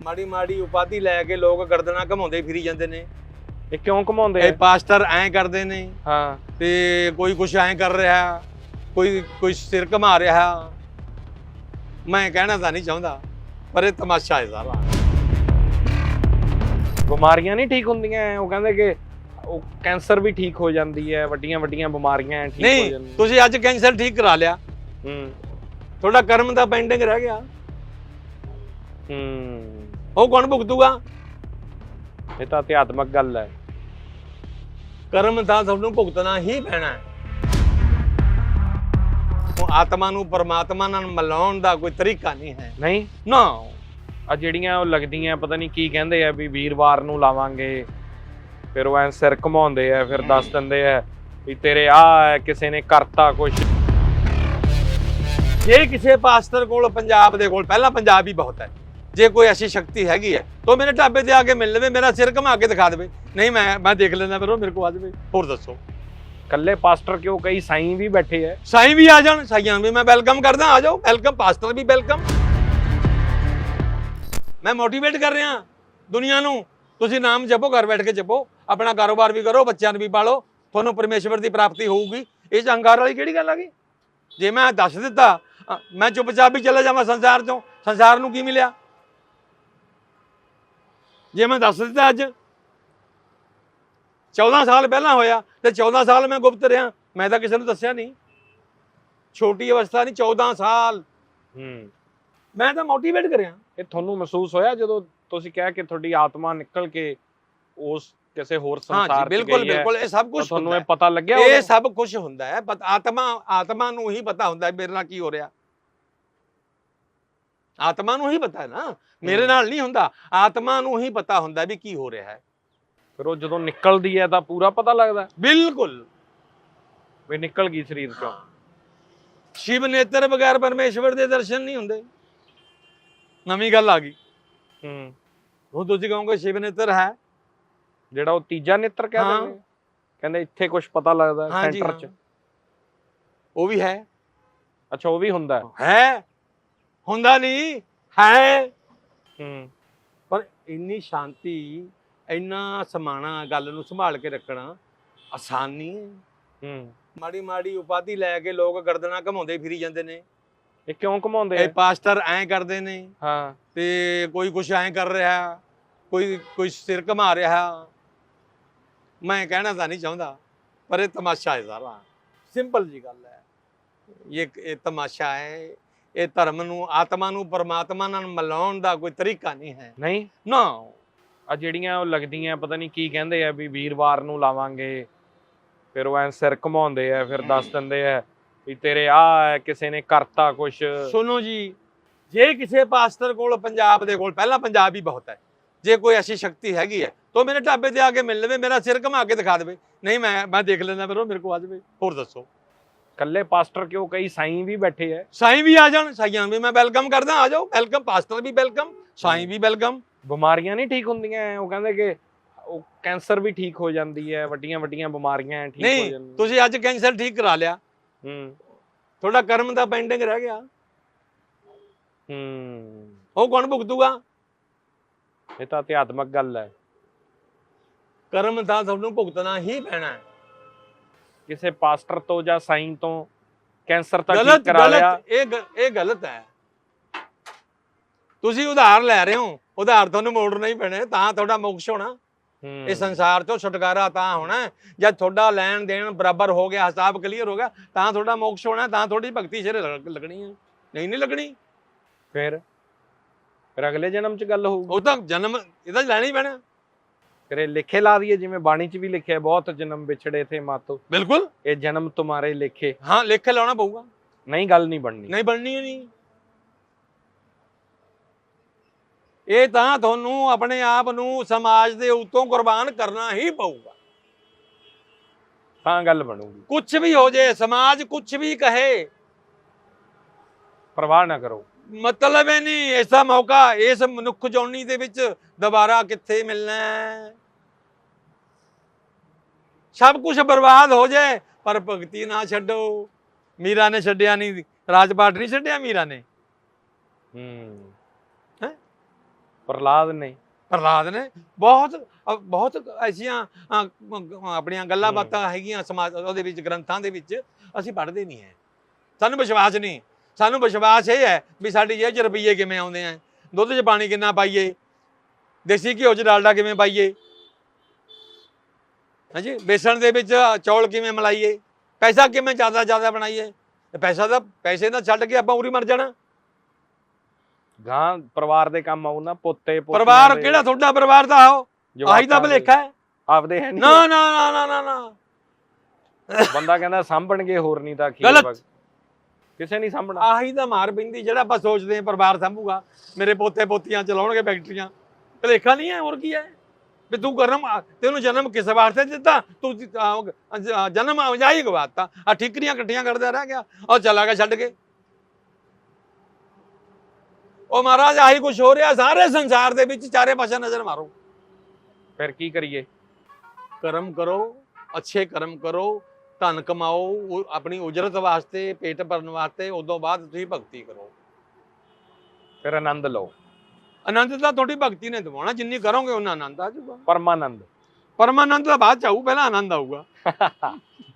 ਮਾੜੀ ਮਾੜੀ ਉਪਾਧੀ ਲੈ ਕੇ ਲੋਕ ਗਰਦਨਾਂ ਘਮਾਉਂਦੇ ਫਿਰੀ ਜਾਂਦੇ ਨੇ। ਇਹ ਕਿਉਂ ਘਮਾਉਂਦੇ ਇਹ ਪਾਸਟਰ ਐਂ ਕਰਦੇ ਨੇ। ਹਾਂ। ਤੇ ਕੋਈ ਕੁਛ ਐਂ ਕਰ ਰਿਹਾ ਕੋਈ ਕੋਈ ਸਿਰ ਘਮਾ ਰਿਹਾ। ਮੈਂ ਕਹਿਣਾ ਤਾਂ ਨਹੀਂ ਚਾਹੁੰਦਾ ਪਰ ਇਹ ਤਮਾਸ਼ਾ ਹੈ ਸਾਰਾ ਬਿਮਾਰੀਆਂ ਨਹੀਂ ਠੀਕ ਹੁੰਦੀਆਂ ਉਹ ਕਹਿੰਦੇ ਕਿ ਉਹ ਕੈਂਸਰ ਵੀ ਠੀਕ ਹੋ ਜਾਂਦੀ ਹੈ ਵੱਡੀਆਂ ਵੱਡੀਆਂ ਬਿਮਾਰੀਆਂ ਠੀਕ ਹੋ ਨਹੀਂ ਜਾਂਦੀਆਂ। ਤੁਸੀਂ ਅੱਜ ਕੈਂਸਰ ਠੀਕ ਕਰਾ ਲਿਆ। ਹੂੰ। ਤੁਹਾਡਾ ਕਰਮ ਦਾ ਪੈਂਡਿੰਗ ਰਹਿ ਗਿਆ। ਹੂੰ। ਉਹ ਕੌਣ ਭੁਗਤੂਗਾ ਇਹ ਤਾਂ ਅਧਿਆਤਮਕ ਗੱਲ ਹੈ। ਕਰਮ ਤਾਂ ਤੁਹਾਨੂੰ ਭੁਗਤਣਾ ਹੀ ਪੈਣਾ ਹੈ। ਉਹ ਆਤਮਾ ਨੂੰ ਪਰਮਾਤਮਾ ਨਾਲ ਮਿਲਾਉਣ ਦਾ ਕੋਈ ਤਰੀਕਾ ਨਹੀਂ ਹੈ। ਨਹੀਂ? ਨਾ। ਆ ਜਿਹੜੀਆਂ ਉਹ ਲੱਗਦੀਆਂ ਪਤਾ ਨਹੀਂ ਕੀ ਕਹਿੰਦੇ ਆ ਵੀ ਵੀਰਵਾਰ ਨੂੰ ਲਾਵਾਂਗੇ। ਫਿਰ ਉਹ ਐ ਸਿਰ ਘਮਾਉਂਦੇ ਆ ਫਿਰ ਦੱਸ ਦਿੰਦੇ ਆ ਵੀ ਤੇਰੇ ਆ ਕਿਸੇ ਨੇ ਕਰਤਾ ਕੁਛ। ਜੇ ਕਿਸੇ ਪਾਸਟਰ ਕੋਲ ਪੰਜਾਬ ਦੇ ਕੋਲ ਪਹਿਲਾਂ ਪੰਜਾਬ ਹੀ ਬਹੁਤ ਹੈ। ਜੇ ਕੋਈ ਐਸੀ ਸ਼ਕਤੀ ਹੈਗੀ ਹੈ ਤਾਂ ਮੇਰੇ ਢਾਬੇ ਤੇ ਆ ਕੇ ਮਿਲ ਲਵੇ ਮੇਰਾ ਸਿਰ ਘੁਮਾ ਕੇ ਦਿਖਾ ਦੇਵੇ। ਨਹੀਂ ਮੈਂ ਮੈਂ ਦੇਖ ਲੈਂਦਾ ਫਿਰ ਉਹ ਮੇਰੇ ਕੋਲ ਆ ਜਾਵੇ। ਹੋਰ ਦੱਸੋ? ਕੱਲੇ ਪਾਸਟਰ ਕਿਉਂ ਕਈ ਸਾਈਂ ਵੀ ਬੈਠੇ ਆ? ਸਾਈਂ ਵੀ ਆ ਜਾਣ ਸਾਈਆਂ ਵੀ। ਮੈਂ ਵੈਲਕਮ ਕਰਦਾ ਆ ਜਾਓ। ਵੈਲਕਮ ਪਾਸਟਰ ਵੀ ਵੈਲਕਮ। ਮੈਂ ਮੋਟੀਵੇਟ ਕਰ ਰਿਹਾ ਦੁਨੀਆ ਨੂੰ। ਤੁਸੀਂ ਨਾਮ ਜਪੋ ਘਰ ਬੈਠ ਕੇ ਜਪੋ। ਆਪਣਾ ਕਾਰੋਬਾਰ ਵੀ ਕਰੋ ਬੱਚਿਆਂ ਨੂੰ ਵੀ ਪਾਲੋ। ਤੁਹਾਨੂੰ ਪਰਮੇਸ਼ਵਰ ਦੀ ਪ੍ਰਾਪਤੀ ਹੋਊਗੀ। ਇਹ 'ਚ ਹੰਕਾਰ ਵਾਲੀ ਕਿਹੜੀ ਗੱਲ ਆ ਗਈ? ਜੇ ਮੈਂ ਦੱਸ ਦਿੱਤਾ ਮੈਂ ਚੁੱਪਚਾਪ ਵੀ ਚਲਾ ਜਾਵਾਂ ਸੰਸਾਰ ਚੋਂ। ਸੰਸਾਰ ਨੂੰ ਕੀ ਮਿਲਿਆ? ਜੇ ਮੈਂ ਦੱਸ ਦਿੱਤਾ ਅੱਜ 14 ਸਾਲ ਪਹਿਲਾਂ ਹੋਇਆ ਤੇ 14 ਸਾਲ ਮੈਂ ਗੁਪਤ ਰਿਹਾ ਮੈਂ ਤਾਂ ਕਿਸੇ ਨੂੰ ਦੱਸਿਆ ਨਹੀਂ। ਛੋਟੀ ਅਵਸਥਾ ਨਹੀਂ 14 ਸਾਲ। ਹੂੰ। ਮੈਂ ਤਾਂ ਮੋਟੀਵੇਟ ਕਰਿਆ। ਇਹ ਤੁਹਾਨੂੰ ਮਹਿਸੂਸ ਹੋਇਆ ਜਦੋਂ ਤੁਸੀਂ ਕਿਹਾ ਕਿ ਤੁਹਾਡੀ ਆਤਮਾ ਨਿਕਲ ਕੇ ਉਸ ਕਿਸੇ ਹੋਰ ਸੰਸਾਰ ਚ ਬਿਲਕੁਲ ਗਈ ਹੈ? ਬਿਲਕੁਲ ਇਹ ਸਭ ਕੁਝ ਤੁਹਾਨੂੰ ਇਹ। ਪਤਾ ਲੱਗਿਆ ਇਹ? ਸਭ ਕੁਝ ਹੁੰਦਾ ਹੈ। ਆਤਮਾ ਆਤਮਾ ਨੂੰ ਹੀ ਪਤਾ ਹੁੰਦਾ ਹੈ ਮੇਰੇ ਨਾਲ ਕੀ ਹੋ ਰਿਹਾ। ਆਤਮਾ ਨੂੰ ਹੀ ਪਤਾ ਹੈ ਨਾ ਮੇਰੇ। ਨਾਲ ਨਹੀਂ ਹੁੰਦਾ। ਆਤਮਾ ਨੂੰ ਹੀ ਪਤਾ ਹੁੰਦਾ ਵੀ ਕੀ ਹੋ ਰਿਹਾ ਹੈ। ਫਿਰ ਉਹ ਜਦੋਂ ਨਿਕਲਦੀ ਹੈ ਤਾਂ ਪੂਰਾ ਪਤਾ ਲੱਗਦਾ ਬਿਲਕੁਲ। ਵੀ ਨਿਕਲ ਗਈ ਸਰੀਰ ਚੋਂ। ਸ਼ਿਵ ਨੇਤਰ ਬਗੈਰ ਪਰਮੇਸ਼ਵਰ ਦੇ ਦਰਸ਼ਨ ਨਹੀਂ ਹੁੰਦੇ। ਨਵੀਂ ਗੱਲ ਆ ਗਈ। ਹੂੰ। ਹੁਣ ਤੁਸੀਂ ਕਹੋਗੇ ਸ਼ਿਵ ਨੇਤਰ ਹੈ। ਜਿਹੜਾ ਉਹ ਤੀਜਾ ਨੇਤਰ ਕਹਿ ਹਾਂ। ਦਿੰਦੇ ਆ। ਕਹਿੰਦੇ ਇੱਥੇ ਕੁਝ ਪਤਾ ਲੱਗਦਾ ਸੈਂਟਰ 'ਚ। ਉਹ ਵੀ ਹੈ। ਅੱਛਾ ਉਹ ਵੀ ਹੁੰਦਾ ਹੈ। ਹੁੰਦਾ ਨਹੀਂ ਹੈ। ਹੂੰ। ਪਰ ਇੰਨੀ ਸ਼ਾਂਤੀ ਇੰਨਾ ਸਮਾਣਾ ਗੱਲ ਨੂੰ ਸੰਭਾਲ ਕੇ ਰੱਖਣਾ ਆਸਾਨ ਨਹੀਂ ਹੈ। ਹੂੰ। ਮਾੜੀ ਮਾੜੀ ਉਪਾਧੀ ਲੈ ਕੇ ਲੋਕ ਗਰਦਨਾਂ ਘਮਾਉਂਦੇ ਫਿਰੀ ਜਾਂਦੇ ਨੇ। ਇਹ ਕਿਉਂ ਘਮਾਉਂਦੇ ਇਹ ਪਾਸਟਰ ਐਂ ਕਰਦੇ ਨੇ। ਹਾਂ। ਤੇ ਕੋਈ ਕੁਛ ਐਂ ਕਰ ਰਿਹਾ ਕੋਈ ਕੋਈ ਸਿਰ ਘਮਾ ਰਿਹਾ। ਮੈਂ ਕਹਿਣਾ ਤਾਂ ਨਹੀਂ ਚਾਹੁੰਦਾ ਪਰ ਇਹ ਤਮਾਸ਼ਾ ਹੈ ਸਾਰਾ। ਸਿੰਪਲ ਜੀ ਗੱਲ ਹੈ। ਇਹ ਇਹ ਤਮਾਸ਼ਾ ਹੈ। ਇਹ ਧਰਮ ਨੂੰ ਆਤਮਾ ਨੂੰ ਪਰਮਾਤਮਾ ਨਾਲ ਮਿਲਾਉਣ ਦਾ ਕੋਈ ਤਰੀਕਾ ਨਹੀਂ ਹੈ। ਨਹੀਂ? ਨਾ। ਆ ਜਿਹੜੀਆਂ ਉਹ ਲੱਗਦੀਆਂ ਪਤਾ ਨਹੀਂ ਕੀ ਕਹਿੰਦੇ ਆ ਵੀ ਵੀਰਵਾਰ ਨੂੰ ਲਾਵਾਂਗੇ। ਫਿਰ ਉਹ ਐ ਸਿਰ ਘਮਾਉਂਦੇ ਆ ਫਿਰ ਦੱਸ ਦਿੰਦੇ ਆ ਵੀ ਤੇਰੇ ਆ ਕਿਸੇ ਨੇ ਕਰਤਾ ਕੁਛ। ਸੁਣੋ ਜੀ ਜੇ ਕਿਸੇ ਪਾਸਟਰ ਕੋਲ ਪੰਜਾਬ ਦੇ ਕੋਲ ਪਹਿਲਾਂ ਪੰਜਾਬ ਹੀ ਬਹੁਤ ਹੈ। ਜੇ ਕੋਈ ਐਸੀ ਸ਼ਕਤੀ ਹੈਗੀ ਹੈ ਤਾਂ ਮੇਰੇ ਢਾਬੇ ਤੇ ਆ ਕੇ ਮਿਲ ਲਵੇ ਮੇਰਾ ਸਿਰ ਘਮਾ ਕੇ ਦਿਖਾ ਦੇਵੇ। ਨਹੀਂ ਮੈਂ ਮੈਂ ਦੇਖ ਲੈਂਦਾ ਫਿਰ ਉਹ ਮੇਰੇ ਕੋਲ ਆ ਜਾਵੇ। ਹੋਰ ਦੱਸੋ। ਕੱਲੇ ਪਾਸਟਰ ਕਿਉਂ ਕਈ ਸਾਈਂ ਵੀ ਬੈਠੇ ਆ ਸਾਈਂ ਵੀ ਆ ਜਾਣ ਸਾਈਆਂ ਵੀ ਮੈਂ ਵੈਲਕਮ ਕਰਦਾ ਆ ਜਾਓ ਵੈਲਕਮ ਪਾਸਟਰ ਵੀ ਵੈਲਕਮ ਸਾਈਂ ਵੀ ਵੈਲਕਮ। ਬਿਮਾਰੀਆਂ ਨਹੀਂ ਠੀਕ ਹੁੰਦੀਆਂ ਉਹ ਕਹਿੰਦੇ ਕਿ ਉਹ ਕੈਂਸਰ ਵੀ ਠੀਕ ਹੋ ਜਾਂਦੀ ਹੈ ਵੱਡੀਆਂ ਵੱਡੀਆਂ ਬਿਮਾਰੀਆਂ ਠੀਕ ਹੋ ਨਹੀਂ ਜਾਂਦੀਆਂ। ਤੁਸੀਂ ਅੱਜ ਕੈਂਸਰ ਠੀਕ ਕਰਾ ਲਿਆ। ਹੂੰ। ਤੁਹਾਡਾ ਕਰਮ ਦਾ ਪੈਂਡਿੰਗ ਰਹਿ ਗਿਆ। ਹੂੰ। ਉਹ ਕੌਣ ਭੁਗਤੂਗਾ? ਇਹ ਤਾਂ ਅਧਿਆਤਮਕ ਗੱਲ ਹੈ ਕਰਮ ਤਾਂ ਤੁਹਾਨੂੰ ਭੁਗਤਣਾ ਹੀ ਪੈਣਾ ਹੈ ਕਿਸੇ ਪਾਸਟਰ ਤੋਂ ਜਾਂ ਸਾਈਂ ਤੋਂ ਕੈਂਸਰ ਤਾਂ ਠੀਕ ਕਰਾ ਲਿਆ। ਗਲਤ ਇਹ ਇਹ ਗਲਤ ਹੈ। ਤੁਸੀਂ ਉਧਾਰ ਲੈ ਰਹੇ ਹੋ। ਉਧਾਰ ਤੁਹਾਨੂੰ ਮੋੜਨਾ ਹੀ ਪੈਣਾ ਤਾਂ ਤੁਹਾਡਾ ਮੋਕਸ਼ ਹੋਣਾ। ਇਹ ਸੰਸਾਰ ਤੋਂ ਛੁਟਕਾਰਾ ਤਾਂ ਹੋਣਾ ਜਦ ਤੁਹਾਡਾ ਲੈਣ ਦੇਣ ਬਰਾਬਰ ਹੋ ਗਿਆ ਹਿਸਾਬ ਕਲੀਅਰ ਹੋ ਗਿਆ ਤਾਂ ਤੁਹਾਡਾ ਮੋਕਸ਼ ਹੋਣਾ ਤਾਂ ਤੁਹਾਡੀ ਭਗਤੀ ਸਿਰੇ ਲੱਗ- ਲੱਗਣੀ ਹੈ। ਨਹੀਂ ਨਹੀਂ ਲੱਗਣੀ। ਫਿਰ? ਫਿਰ ਅਗਲੇ ਜਨਮ 'ਚ ਗੱਲ ਹੋਊਗੀ। ਉਹ ਤਾਂ ਜਨਮ ਇਹਦਾ ਲੈਣਾ ਹੀ ਪੈਣਾ। ਇਹ ਲਿਖੇ ਲਾ ਦਈਏ ਜਿਵੇਂ ਬਾਣੀ 'ਚ ਵੀ ਲਿਖਿਆ ਬਹੁਤ ਜਨਮ ਵਿਛੜੇ ਥੇ ਮਾਤੋ। ਬਿਲਕੁਲ। ਇਹ ਜਨਮ ਤੁਹਾਰੇ ਲਿਖੇ। ਹਾਂ ਲਿਖ ਲਾਉਣਾ ਪਊਗਾ। ਨਹੀਂ ਗੱਲ ਨਹੀਂ ਬਣਨੀ। ਨਹੀਂ ਬਣਨੀ ਨਹੀਂ। ਇਹ ਤਾਂ ਤੁਹਾਨੂੰ ਆਪਣੇ ਆਪ ਨੂੰ ਸਮਾਜ ਦੇ ਉਤੋਂ ਕੁਰਬਾਨ ਕਰਨਾ ਹੀ ਪਊਗਾ। ਤਾਂ ਗੱਲ ਬਣੂਗੀ। ਕੁਝ ਵੀ ਹੋ ਜੇ ਸਮਾਜ ਕੁਝ ਵੀ ਕਹੇ। ਪਰਵਾਹ ਨਾ ਕਰੋ। ਮਤਲਬ ਹੀ ਨਹੀਂ ਐਸਾ ਮੌਕਾ ਇਸ ਮਨੁੱਖ ਜੌਨੀ ਦੇ ਵਿੱਚ ਦੁਬਾਰਾ ਕਿੱਥੇ ਮਿਲਣਾ ਹੈ? ਸਭ ਕੁਝ ਬਰਬਾਦ ਹੋ ਜਾਏ ਪਰ ਭਗਤੀ ਨਾ ਛੱਡੋ। ਮੀਰਾ ਨੇ ਛੱਡਿਆ ਨਹੀਂ ਰਾਜਪਾਟ ਨਹੀਂ ਛੱਡਿਆ ਮੀਰਾ ਨੇ? ਹੂੰ। ਪ੍ਰਹਲਾਦ ਨੇ। ਪ੍ਰਹਲਾਦ ਨੇ? ਬਹੁਤ ਬਹੁਤ ਐਸੀਆਂ ਆਪਣੀਆਂ ਗੱਲਾਂ। ਬਾਤਾਂ ਹੈਗੀਆਂ ਸਮਾਜ ਉਹਦੇ ਵਿੱਚ ਗ੍ਰੰਥਾਂ ਦੇ ਵਿੱਚ ਅਸੀਂ ਪੜ੍ਹਦੇ ਨਹੀਂ ਹੈ। ਸਾਨੂੰ ਵਿਸ਼ਵਾਸ ਨਹੀਂ। ਸਾਨੂੰ ਵਿਸ਼ਵਾਸ ਇਹ ਹੈ ਵੀ ਸਾਡੀ ਜੇਬ 'ਚ ਰੁਪਈਏ ਕਿਵੇਂ ਆਉਂਦੇ ਆ? ਦੁੱਧ 'ਚ ਪਾਣੀ ਕਿੰਨਾ ਪਾਈਏ? ਦੇਸੀ ਘਿਓ 'ਚ ਡਾਲਡਾ ਕਿਵੇਂ ਪਾਈਏ? ਹਾਂਜੀ ਬੇਸਣ ਦੇ ਵਿੱਚ ਚੌਲ ਕਿਵੇਂ ਮਲਾਈਏ? ਪੈਸਾ ਕਿਵੇਂ ਜ਼ਿਆਦਾ ਜ਼ਿਆਦਾ ਬਣਾਈਏ? ਤੇ ਪੈਸਾ ਦਾ ਪੈਸੇ ਨਾਲ ਛੱਡ ਕੇ ਆਪਾਂ ਉਰੀ ਮਰ ਜਾਣਾ। ਗਾਂ ਪਰਿਵਾਰ ਦੇ ਕੰਮ ਆਉ ਨਾ ਪੋਤੇ ਪੋਤੀਆਂ ਪਰਿਵਾਰ ਦੇ, ਕਿਹੜਾ ਤੁਹਾਡਾ ਪਰਿਵਾਰ ਦਾ ਆਹੋ ਆਹੀ ਦੇ। ਭਲੇਖਾ ਹੈ। ਆਪਦੇ ਹੈ ਨਾ। ਨਾ ਨਾ ਨਾ ਨਾ ਬੰਦਾ ਕਹਿੰਦਾ ਸਾਂਭਣਗੇ ਹੋਰ ਨਹੀਂ ਤਾਂ ਕੀ। ਕਿਸੇ ਨਹੀਂ ਸਾਂਭਣਾ। ਆਹੀ ਤਾਂ ਮਾਰ ਪੈਂਦੀ ਜਿਹੜਾ ਆਪਾਂ ਸੋਚਦੇ ਹਾਂ ਪਰਿਵਾਰ ਸੰਭੂਗਾ ਮੇਰੇ ਪੋਤੇ ਪੋਤੀਆਂ ਚਲਾਉਣਗੇ ਫੈਕਟਰੀਆਂ। ਭਲੇਖਾ ਨਹੀਂ ਹੈ ਹੋਰ ਕੀ ਹੈ? ਵੀ ਤੂੰ ਕਰਮ ਤੈਨੂੰ ਜਨਮ ਕਿਸ ਵਾਸਤੇ ਦਿੱਤਾ? ਤੂੰ ਜਨਮ ਜਾਈ ਗਵਾਤਾ ਆ ਠਿਕਰੀਆਂ ਇਕੱਠੀਆਂ ਕਰਦਾ ਰਹਿ ਗਿਆ ਉਹ ਚਲਾ ਗਿਆ ਛੱਡ ਕੇ। ਉਹ ਮਹਾਰਾਜ ਆਹੀ ਕੁਝ ਹੋ ਰਿਹਾ ਸਾਰੇ ਸੰਸਾਰ ਦੇ ਵਿੱਚ ਚਾਰੇ ਪਾਸੇ ਨਜ਼ਰ ਮਾਰੋ। ਫਿਰ ਕੀ ਕਰੀਏ? ਕਰਮ ਕਰੋ ਅੱਛੇ ਕਰਮ ਕਰੋ ਧਨ ਕਮਾਓ ਆਪਣੀ ਉਜਰਤ ਵਾਸਤੇ ਪੇਟ ਭਰਨ ਵਾਸਤੇ ਉਦੋਂ ਬਾਅਦ ਤੁਸੀਂ ਭਗਤੀ ਕਰੋ। ਫਿਰ ਆਨੰਦ ਲਓ। ਆਨੰਦ ਤਾਂ ਤੁਹਾਡੀ ਭਗਤੀ ਨੇ ਦਿਵਾਉਣਾ ਜਿੰਨੀ ਕਰੋਗੇ ਉਹਨਾਂ ਆਨੰਦ ਆ ਜਾਊਗਾ। ਪਰਮਾਨੰਦ। ਪਰਮਾਨੰਦ ਤਾਂ ਬਾਅਦ ਚ ਆਊ ਪਹਿਲਾਂ ਆਨੰਦ ਆਊਗਾ।